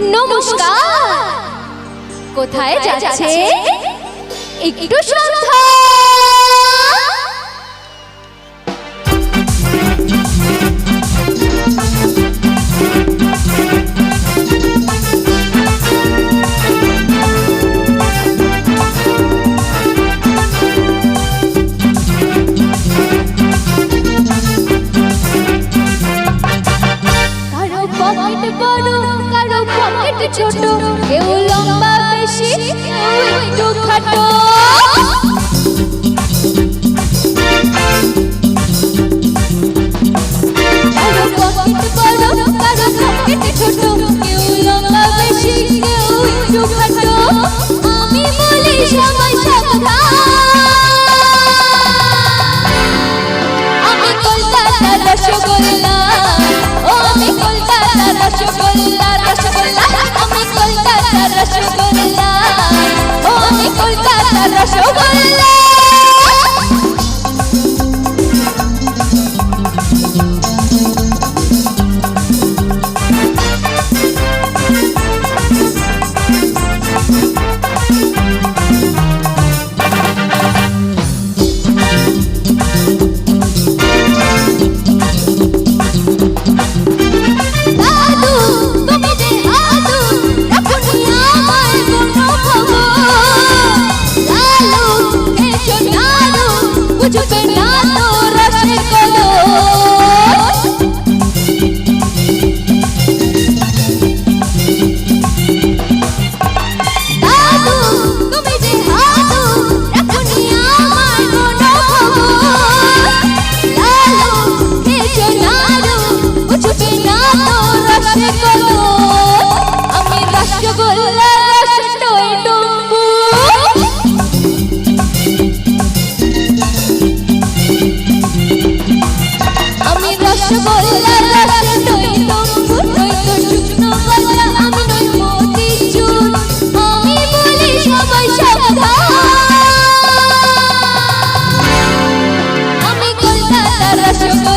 নমস্কার। কোথায় যাচ্ছে? একটু সন্ধ্যা। ছোট কেউ লম্বা বেশি কেউ একটু খাটো। বুঝবে না তো রসে কলো yo